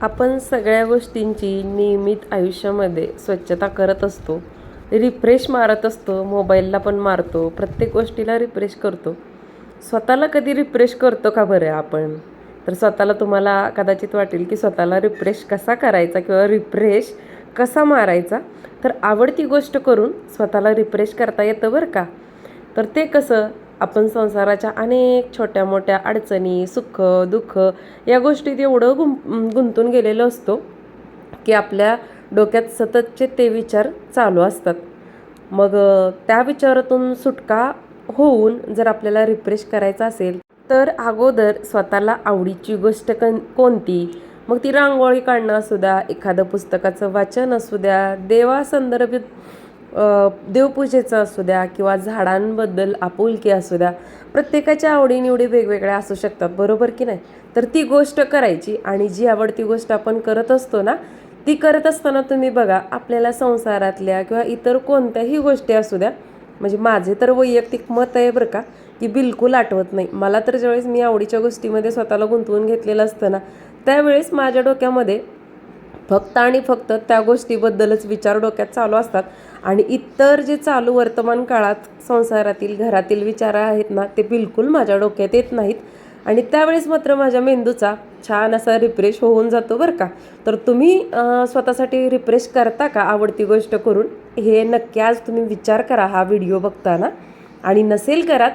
आपण सगळ्या गोष्टींची नियमित आयुष्यामध्ये स्वच्छता करत असतो. रिफ्रेश मारत असतो मोबाईलला पण मारतो प्रत्येक गोष्टीला रिफ्रेश करतो. स्वतःला कधी रिफ्रेश करतो का बरं आपण? तर स्वतःला तुम्हाला कदाचित वाटेल की स्वतःला रिफ्रेश कसा करायचा किंवा रिफ्रेश कसा मारायचा? तर आवडती गोष्ट करून स्वतःला रिफ्रेश करता येतं बरं का? तर ते कसं? आपण संसाराच्या अनेक छोट्या मोठ्या अडचणी सुख दुःख या गोष्टीत एवढं गुं गुंतून गेलेलो असतो की आपल्या डोक्यात सततचे ते विचार चालू असतात. मग त्या विचारातून सुटका होऊन जर आपल्याला रिफ्रेश करायचा असेल तर अगोदर स्वतःला आवडीची गोष्ट कन कोणती? मग ती रांगोळी काढणं असू द्या एखादं पुस्तकाचं वाचन असू द्या देवासंदर्भित देवपूजेचं असू द्या किंवा झाडांबद्दल आपुलकी असू द्या प्रत्येकाच्या आवडीनिवडी वेगवेगळ्या असू शकतात बरोबर की नाही? तर ती गोष्ट करायची आणि जी आवडती गोष्ट आपण करत असतो ना ती करत असताना तुम्ही बघा आपल्याला संसारातल्या किंवा इतर कोणत्याही गोष्टी असू द्या म्हणजे माझे तर वैयक्तिक मत आहे बरं का की बिलकुल आठवत नाही. मला तर ज्यावेळेस मी आवडीच्या गोष्टीमध्ये स्वतःला गुंतवून घेतलेलं असतं ना त्यावेळेस माझ्या डोक्यामध्ये फक्त आणि फक्त त्या गोष्टीबद्दलच विचार डोक्यात चालू असतात. आणि इतर जे चालू वर्तमान काळात संसारातील घरातील विचार आहेत ना ते बिलकुल माझ्या डोक्यात येत नाहीत. आणि त्यावेळेस मात्र माझ्या मेंदूचा छान असा रिफ्रेश होऊन जातो बरं का. तर तुम्ही स्वतःसाठी रिफ्रेश करता का आवडती गोष्ट करून? हे नक्की आज तुम्ही विचार करा हा व्हिडिओ बघताना. आणि नसेल करत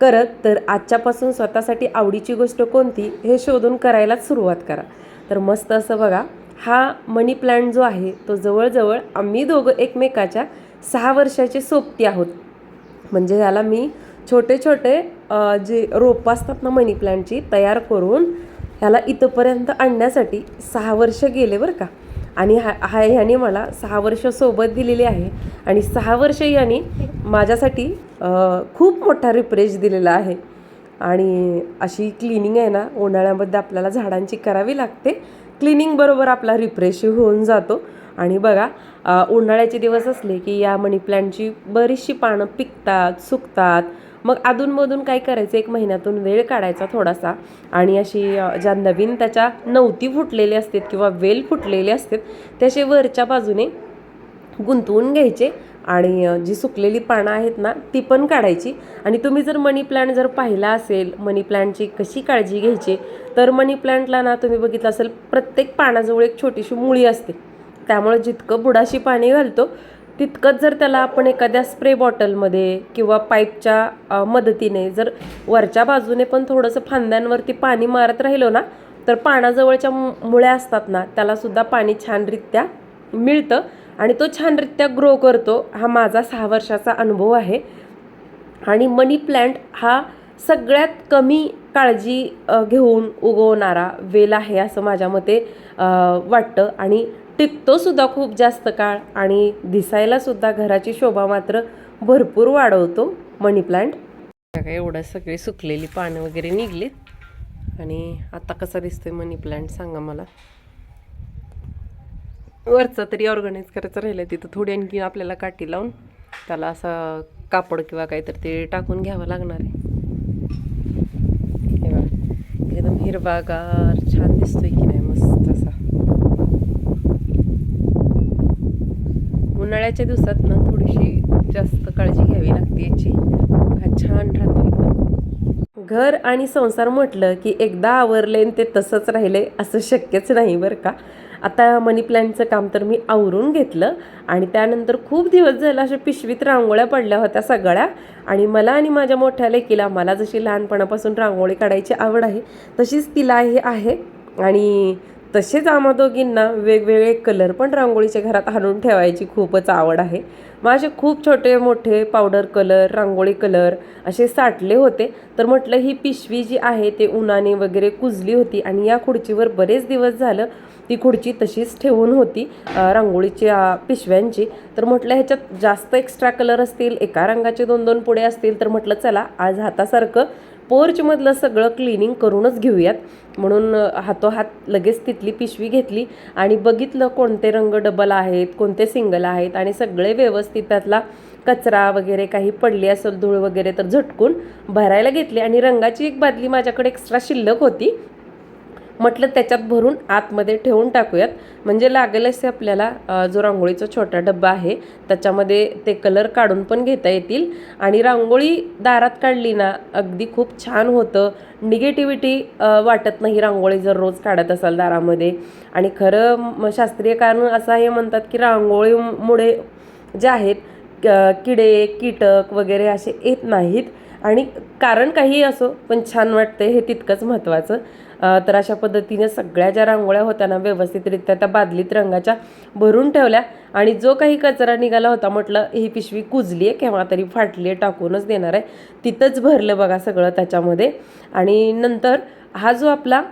करत तर आजच्यापासून स्वतःसाठी आवडीची गोष्ट कोणती हे शोधून करायलाच सुरुवात करा. तर मस्त असं बघा हा मनी प्लॅन्ट जो आहे तो जवळजवळ आम्ही दोघं एकमेकाच्या सहा वर्षाचे सोबती आहोत. म्हणजे याला मी छोटे छोटे जे रोपं असतात ना मनी प्लॅन्टची तयार करून ह्याला इथंपर्यंत आणण्यासाठी सहा वर्ष गेले बरं का. आणि हा हा ह्याने मला सहा वर्ष सोबत दिलेली आहे आणि सहा वर्ष याने माझ्यासाठी खूप मोठा रिफ्रेश दिलेला आहे. आणि अशी क्लिनिंग आहे ना उन्हाळ्यामध्ये आपल्याला झाडांची करावी लागते. क्लिनिंगबरोबर आपला रिफ्रेशही होऊन जातो. आणि बघा उन्हाळ्याचे दिवस असले की या मनी प्लॅन्टची बरीचशी पानं पिकतात सुकतात. मग अधूनमधून काय करायचं? एक महिन्यातून वेळ काढायचा थोडासा. आणि अशी ज्या नवीन त्याच्या नवती फुटलेले असतात किंवा वेल फुटलेले असतात त्याचे वरच्या बाजूने गुंतवून घ्यायचे. आणि जी सुकलेली पानं आहेत ना ती पण काढायची. आणि तुम्ही जर मनी प्लांट जर पाहिला असेल मनी प्लांटची कशी काळजी घ्यायची तर मनी प्लांटला ना तुम्ही बघितलं असेल प्रत्येक पानाजवळ एक छोटीशी मुळी असते. त्यामुळे जितकं बुडाशी पाणी घालतो तितकंच जर त्याला आपण एखाद्या स्प्रे बॉटलमध्ये किंवा पाईपच्या मदतीने जर वरच्या बाजूने पण थोडंसं फांद्यांवरती पाणी मारत राहिलो ना तर पानाजवळच्या मुळ्या असतात ना त्यालासुद्धा पाणी छानरित्या मिळतं. आणि तो छानरित्या ग्रो करतो. हा माझा सहा वर्षाचा अनुभव आहे. आणि मनी प्लॅन्ट हा सगळ्यात कमी काळजी घेऊन उगवणारा वेल आहे असं माझ्या मते वाटतं. आणि टिकतोसुद्धा खूप जास्त काळ आणि दिसायलासुद्धा घराची शोभा मात्र भरपूर वाढवतो मनी प्लांट एवढं सगळी सुकलेली पानं वगैरे निघलीत. आणि आता कसा दिसतोय मनी प्लांट सांगा मला. वरचं तरी ऑर्गनाईज करायचं राहिलं तिथं. थोडी आणखी आपल्याला काठी लावून त्याला असं कापड किंवा काहीतरी ते टाकून घ्यावं लागणार आहे. एकदम हिरवागार छान दिसतोय की नाही मस्त असा. उन्हाळ्याच्या दिवसात ना थोडीशी जास्त काळजी घ्यावी लागते याची. हा छान राहतो एकदम. घर आणि संसार म्हटलं की एकदा आवरले आणि ते तसंच राहिले असं शक्यच नाही बरं का. आता मनी प्लॅनचं काम तर मी आवरून घेतलं आणि त्यानंतर खूप दिवस झाला अशा पिशवीत रांगोळ्या पडल्या होत्या सगळ्या आणि मला आणि माझ्या मोठ्या लेकीला मला जशी लहानपणापासून रांगोळी काढायची आवड आहे तशीच तिलाही आहे आणि तसेच आम्हा दोघींना वेगवेगळे कलर पण रांगोळीच्या घरात आणून ठेवायची खूपच आवड आहे. माझे खूप छोटे मोठे पावडर कलर रांगोळी कलर असे साठले होते. तर म्हटलं ही पिशवी जी आहे ते उन्हाने वगैरे कुजली होती आणि या खुर्चीवर बरेच दिवस झालं ती खुर्ची तशीच ठेवून होती रांगोळीच्या पिशव्यांची. तर म्हटलं ह्याच्यात जास्त एक्स्ट्रा कलर असतील एका रंगाचे दोन दोन पुढे असतील तर म्हटलं चला आज हातासारखं पोर्चमधलं सगळं क्लिनिंग करूनच घेऊयात. म्हणून हातोहात लगेच तिथली पिशवी घेतली आणि बघितलं कोणते रंग डबल आहेत कोणते सिंगल आहेत आणि सगळे व्यवस्थित त्यातला कचरा वगैरे काही पडली असेल धूळ वगैरे तर झटकून भरायला घेतली आणि रंगाची एक बादली माझ्याकडे एक्स्ट्रा शिल्लक होती. म्हटलं त्याच्यात भरून आतमध्ये ठेवून टाकूयात. म्हणजे लागेल असे आपल्याला जो रांगोळीचा छोटा डब्बा आहे त्याच्यामध्ये ते कलर काढून पण घेता येतील. आणि रांगोळी दारात काढली ना अगदी खूप छान होतं. निगेटिव्हिटी वाटत नाही रांगोळी जर रोज काढत असाल दारामध्ये. आणि खरं शास्त्रीय कारण असं हे म्हणतात की रांगोळीमुळे जे आहेत किडे कीटक वगैरे असे येत नाहीत. आणि कारण काही असो पण छान वाटते हे तितकंच महत्त्वाचं. तर अशा पद्धतीने सगळ्या ज्या रांगोळ्या होत्या ना व्यवस्थितरित्या त्या बादलीत रंगाच्या भरून ठेवल्या. आणि जो काही कचरा निघाला होता म्हटलं ही पिशवी कुजली आहे केव्हा तरी फाटली आहे टाकूनच देणार आहे. तिथंच भरलं बघा सगळं त्याच्यामध्ये. आणि नंतर हा जो आपला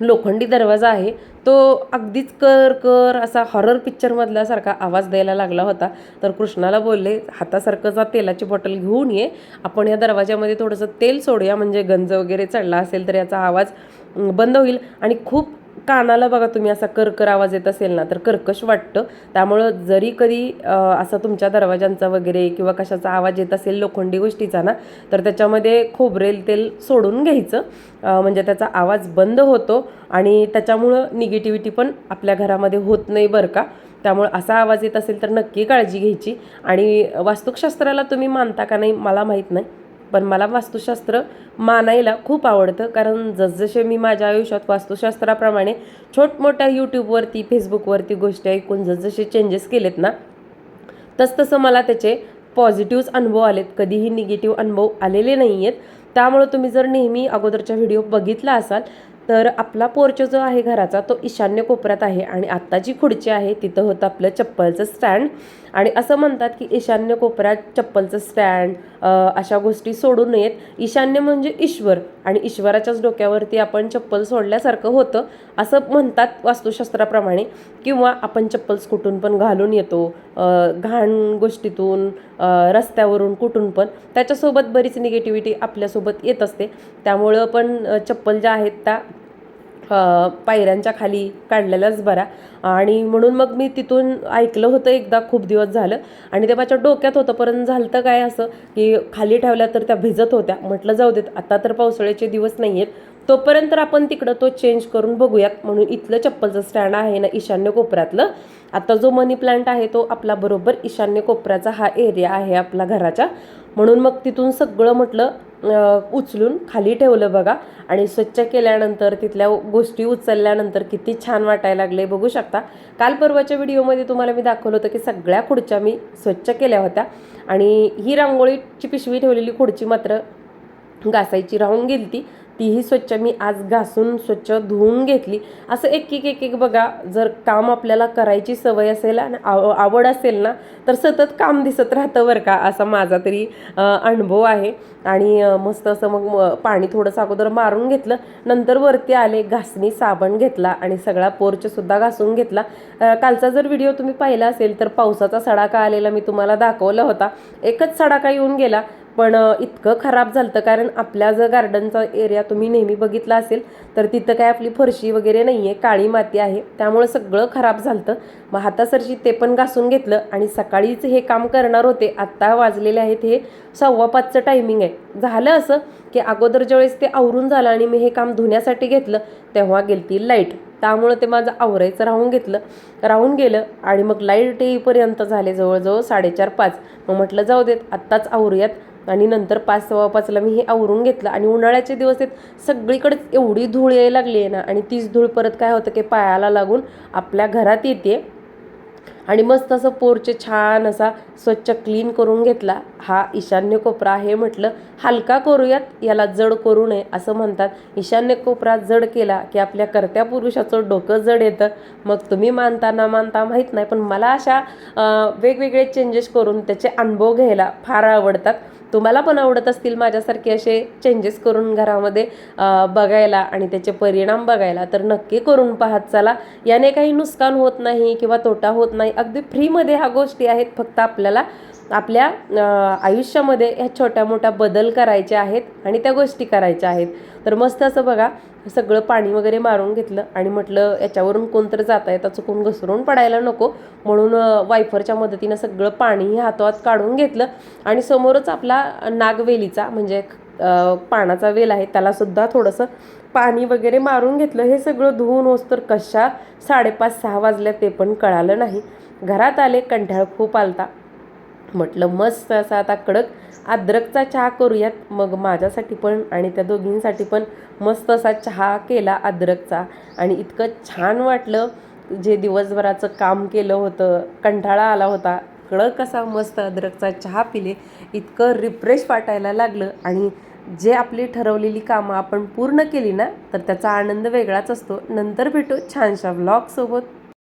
लोखंडी दरवाजा आहे. तो अगदीच कर कर असा हॉरर पिक्चरमधल्यासारखा आवाज द्यायला लागला होता. तर कृष्णाला बोलले हातासारखं जा तेलाची बॉटल घेऊन ये. आपण या दरवाजामध्ये थोडंसं तेल सोडूया. म्हणजे गंज वगैरे चढला असेल तर याचा आवाज बंद होईल. आणि खूप कानाला बघा तुम्ही असा करकर आवाज येत असेल ना तर कर्कश वाटतं. त्यामुळं जरी कधी असा तुमच्या दरवाजांचा वगैरे किंवा कशाचा आवाज येत असेल लोखंडी गोष्टीचा ना तर त्याच्यामध्ये खोबरेल तेल सोडून घ्यायचं. म्हणजे त्याचा आवाज बंद होतो आणि त्याच्यामुळं निगेटिव्हिटी पण आपल्या घरामध्ये होत नाही बरं का. त्यामुळे असा आवाज येत असेल तर नक्की काळजी घ्यायची. आणि वास्तुशास्त्राला तुम्ही मानता का नाही मला माहीत नाही. पण मला वास्तुशास्त्र मानायला खूप आवडतं. कारण जसजसे मी माझ्या आयुष्यात वास्तुशास्त्राप्रमाणे छोटमोठ्या यूट्यूबवरती फेसबुकवरती गोष्टी ऐकून जसजसे चेंजेस केलेत ना तसतसं मला त्याचे पॉझिटिव्हच अनुभव आलेत. कधीही निगेटिव्ह अनुभव आलेले नाही आहेत त्यामुळं तुम्ही जर नेहमी अगोदरच्या व्हिडिओ बघितला असाल तर आपला पोर्च जो आहे घराचा तो ईशान्य कोपऱ्यात आहे. आणि आत्ता जी खुर्ची आहे तिथं होतं आपलं चप्पलचं स्टँड आणि असं म्हणतात की ईशान्य कोपऱ्यात चप्पलचं स्टँड अशा गोष्टी सोडू नयेत. ईशान्य म्हणजे ईश्वर आणि ईश्वराच्याच डोक्यावरती आपण चप्पल सोडल्यासारखं होतं असं म्हणतात वास्तुशास्त्राप्रमाणे. किंवा आपण चप्पल्स कुठून पण घालून येतो घाण गोष्टीतून रस्त्यावरून कुठून पण त्याच्यासोबत बरीच निगेटिव्हिटी आपल्यासोबत येत असते. त्यामुळं पण चप्पल ज्या आहेत त्या पायऱ्यांच्या खाली काढलेलाच बरा. आणि म्हणून मग मी तिथून ऐकलं होतं एकदा खूप दिवस झालं. आणि ते माझ्या डोक्यात होतं परंतु झालं तर काय असं की खाली ठेवल्या तर त्या भिजत होत्या. म्हटलं जाऊ देत आता तर पावसाळ्याचे दिवस नाही आहेत तोपर्यंत आपण तिकडं तो चेंज करून बघूयात. म्हणून इथलं चप्पलचं स्टँड आहे ना ईशान्य कोपऱ्यातलं. आता जो मनी प्लांट आहे तो आपला बरोबर ईशान्य कोपऱ्याचा हा एरिया आहे आपला घराच्या म्हणून मग तिथून सगळं म्हटलं उचलून खाली ठेवलं बघा. आणि स्वच्छ केल्यानंतर तिथल्या गोष्टी उचलल्यानंतर किती छान वाटायला लागले बघू शकता. काल परवाच्या व्हिडिओमध्ये तुम्हाला मी दाखवलं होतं की सगळ्या खुर्च्या मी स्वच्छ केल्या होत्या. आणि ही रांगोळीची पिशवी ठेवलेली खुर्ची मात्र घासायची राहून गेली ती तीही स्वच्छ. मी आज घासून स्वच्छ धुवून घेतली. असं एक एक एक एक बघा जर काम आपल्याला करायची सवय असेल आणि आव आवड असेल ना तर सतत काम दिसत राहतं बरं का असा माझा तरी अनुभव आहे. आणि मस्त असं मग पाणी थोडंसं अगोदर मारून घेतलं नंतर वरती आले घासणी साबण घेतला आणि सगळा पोर्चसुद्धा घासून घेतला. कालचा जर व्हिडिओ तुम्ही पाहिला असेल तर पावसाचा सडाका आलेला मी तुम्हाला दाखवला होता. एकच सडाका येऊन गेला पण इतकं खराब झालं होतं कारण आपल्या जर गार्डनचा एरिया तुम्ही नेहमी बघितला असेल तर तिथं काय आपली फरशी वगैरे नाही आहे काळी माती आहे. त्यामुळे सगळं खराब झालं होतं मग हातासरशी ते पण घासून घेतलं आणि सकाळीच हे काम करणार होते. आत्ता वाजलेले आहेत हे सव्वा पाचचं टायमिंग आहे. झालं असं की अगोदर ज्यावेळेस ते आवरून झालं आणि मी हे काम धुण्यासाठी घेतलं तेव्हा गेलती लाइट. त्यामुळं ते माझं आवरायचं राहून घेतलं. राहून गेलं आणि मग लाइट येईपर्यंत झाले जवळजवळ साडेचार पाच. मग म्हटलं जाऊ देत आत्ताच आवरूयात. आणि नंतर पाच सव्वा पाचला मी हे आवरून घेतलं. आणि उन्हाळ्याचे दिवस आहेत सगळीकडेच एवढी धूळ यायला लागली आहे ना. आणि तीच धूळ परत काय होतं की पायाला लागून आपल्या घरात येते. आणि मस्त असं पोरचे छान असा स्वच्छ क्लीन करून घेतला. हा ईशान्य कोपरा आहे म्हटलं हलका करूयात याला जड करू नये असं म्हणतात. ईशान्य कोपरा जड केला की आपल्या कर्त्या पुरुषाचं डोकं जड येतं. मग तुम्ही मानता ना मानता माहीत नाही पण मला अशा वेगवेगळे चेंजेस करून त्याचे अनुभव घ्यायला फार आवडतात. तुम्हाला पण आवडत असतील माझ्यासारखे असे चेंजेस करून घरामध्ये बघायला आणि त्याचे परिणाम बघायला तर नक्की करून पाहत चला. याने काही नुकसान होत नाही किंवा तोटा होत नाही. अगदी फ्रीमध्ये ह्या गोष्टी आहेत. फक्त आपल्याला आपल्या आयुष्यामध्ये ह्या छोट्या मोठ्या बदल करायचे आहेत आणि त्या गोष्टी करायच्या आहेत. तर मस्त असं बघा सगळं पाणी वगैरे मारून घेतलं आणि म्हटलं याच्यावरून कोणतरी जाता येता चुकून घसरून पडायला नको. म्हणून वायफरच्या मदतीनं सगळं पाणीही हातोहात काढून घेतलं आणि समोरच आपला नागवेलीचा म्हणजे पानाचा वेल आहे त्यालासुद्धा थोडंसं पाणी वगैरे मारून घेतलं. हे सगळं धुवून होस तर कशा साडेपाच सहा वाजल्या ते पण कळालं नाही. घरात आले कंठाळ खूप आलता. म्हटलं मस्त असा आता कडक अद्रकचा चहा करूयात. मग माझ्यासाठी पण आणि त्या दोघींसाठी पण मस्त असा चहा केला अद्रकचा. आणि इतकं छान वाटलं जे दिवसभराचं काम केलं होतं कंटाळा आला होता. कडक असा मस्त अद्रकचा चहा पिले इतकं रिफ्रेश वाटायला लागलं. आणि जे आपली ठरवलेली कामं आपण पूर्ण केली ना तर त्याचा आनंद वेगळाच असतो. नंतर भेटू छानशा व्लॉगसोबत